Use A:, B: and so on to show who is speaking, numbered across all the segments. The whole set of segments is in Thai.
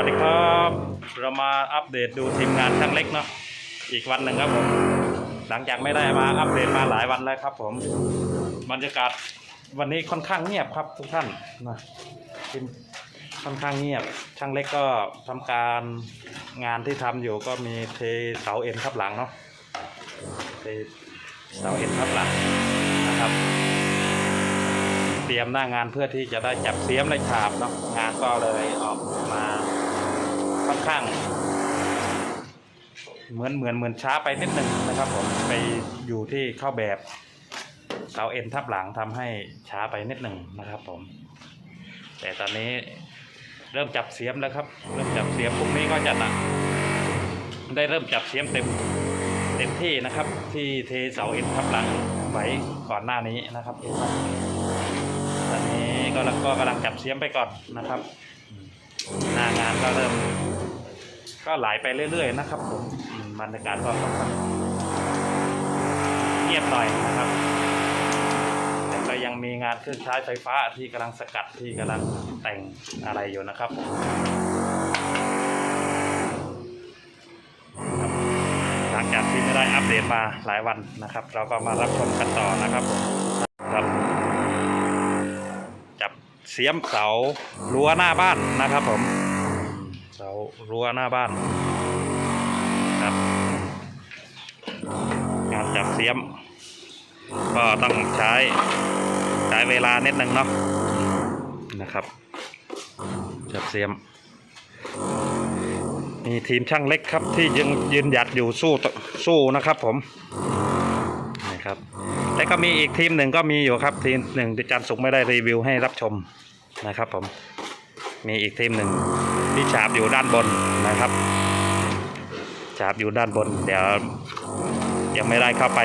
A: วัสดีครับ เรามาอัปเดตดูทีมงานช่างเล็กเนาะอีกวันหนึ่งครับผม หลังจากไม่ได้มาอัปเดตมาหลายวันแล้วครับ ผมบรรยากาศวันนี้ค่อนข้างเงียบครับทุกท่านนะทีมค่อนข้างเงียบ ช่างเล็กก็ทำการงานที่ทำอยู่ก็มีเทเสาเอ็นทับหลังเนาะเทเสาเอ็นทับหลังนะครับ เตรียมหน้างานเพื่อที่จะได้จับเสียมและฉาบเนาะงานก็เลยออกมา ค่อนข้าง เหมือนเหมือนเหมือนช้าไปนิดหนึ่งนะครับผมไปอยู่ที่เข้าแบบเสาเอ็นทับหลังทำให้ช้าไปนิดหนึ่งนะครับผม แต่ตอนนี้เริ่มจับเสียมแล้วครับ เริ่มจับเสียมพรุ่งนี้ก็จะนะได้เริ่มจับเสียมเต็มเต็มที่นะครับ ที่เทเสาเอ็นทับหลังไว้ก่อนหน้านี้นะครับตอนนี้ก็แล้วก็กำลังจับเสียมไปก่อนนะครับ หน้างานก็เริ่ม ก็ไหลไปเรื่อย ๆ นะครับผมมบรรยากาศก็ค่อนข้างเงียบหน่อยนะครับแต่ก็ยังมีงานเครื่องใช้ไฟฟ้าที่กำลังสกัดที่กำลังแต่งอะไรอยู่นะครับผมหลังจากที่ไม่ได้อัปเดตมาหลายวันนะครับ เราก็มารับชมกันต่อนะครับผมครับ จับเสียมเสารั้วหน้าบ้านนะครับผม เสารั้วหน้าบ้านครับการจับเสียม ก็ต้องใช้ใช้เวลานิดนึงเนาะนะครับ จับเสียม มีทีมช่างเล็กครับที่ยังยืนหยัดอยู่สู้สู้นะครับผมนี่ครับแล้วก็มีอีกทีมหนึ่งก็มีอยู่ครับทีมหนึ่งอาจารย์สุขไม่ได้รีวิวให้รับชมนะครับผม มีอีกทีมหนึ่งที่ฉาบอยู่ด้านบนนะครับ ฉาบอยู่ด้านบน เดี๋ยวยังไม่ได้เข้าไป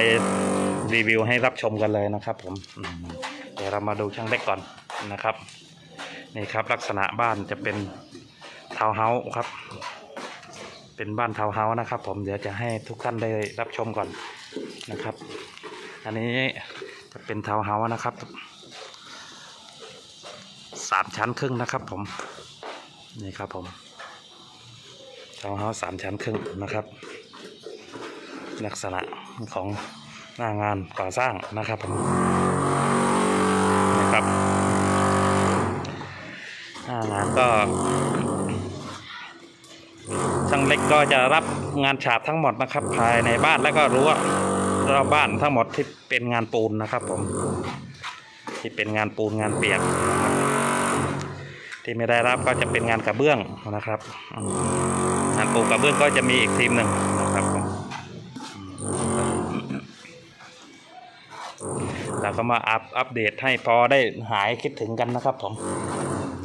A: รีวิวให้รับชมกันเลยนะครับผมเดี๋ยวเรามาดูช่างเล็กก่อนนะครับนี่ครับลักษณะบ้านจะเป็นทาวน์เฮาส์ครับ เป็นบ้านทาวน์เฮาส์นะครับ ผมเดี๋ยวจะให้ทุกท่านได้รับชมก่อนนะครับ อันนี้จะเป็นทาวน์เฮาส์นะครับ สามชั้นครึ่งนะครับ ผม นี่ครับผมทาวน์เฮาส์สามชั้นครึ่งนะครับ ลักษณะของหน้างานก่อสร้างนะครับผมนี่ครับหน้างานก็ช่างเล็กก็จะรับงานฉาบทั้งหมดนะครับ ภายในบ้านแล้วก็รั้วรอบบ้านทั้งหมดที่เป็นงานปูนนะครับ ผม ที่เป็นงานปูนงานเปียกน ที่ไม่ได้รับก็จะเป็นงานกระเบื้องนะครับงานปูกระเบื้องก็จะมีอีกทีมหนึ่งนะครับเราก็มาอัปอัปเดตให้พอได้หายคิดถึงกันนะครับผม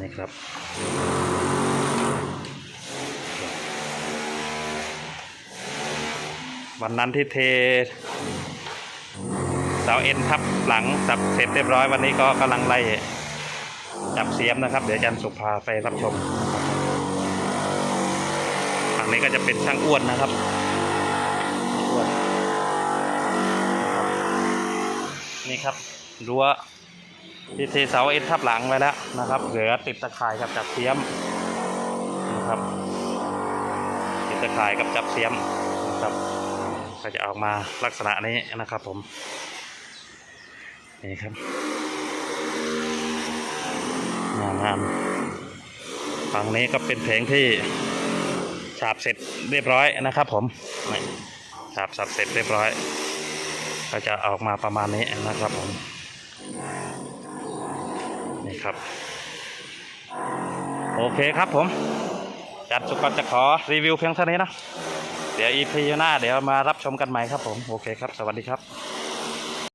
A: นี่ครับวันนั้นที่เทเสาเอ็นทับหลังสับเสร็จเรียบร้อยวันนี้ก็กำลังไล่ จับเสียมนะครับ เดี๋ยวอาจันสุภาไปรับชมนะครับฝั่งนี้ก็จะเป็นช่างอ้วนนะครับอ้วนนะครับนี่ครับรั้วที่เทเสาเอ็นทับหลังไว้แล้วนะครับเหลือติดตะข่ายกับจับเสียมนะครับติดตะข่ายกับจับเสียมนะครับก็จะออกมาลักษณะนี้นะครับผมนี่ครับ งามงามฝั่งนี้ก็เป็นเพลงที่ฉาบเสร็จเรียบร้อยนะครับ ผมฉาบสับเสร็จเรียบร้อย ก็จะออกมาประมาณนี้นะครับผมนี่ครับ โอเคครับผม จัดสุกรจะขอรีวิวเพียงเท่านี้นะ เดี๋ยวอีพีหน้าเดี๋ยวมารับชมกันใหม่ครับผม โอเคครับ สวัสดีครับ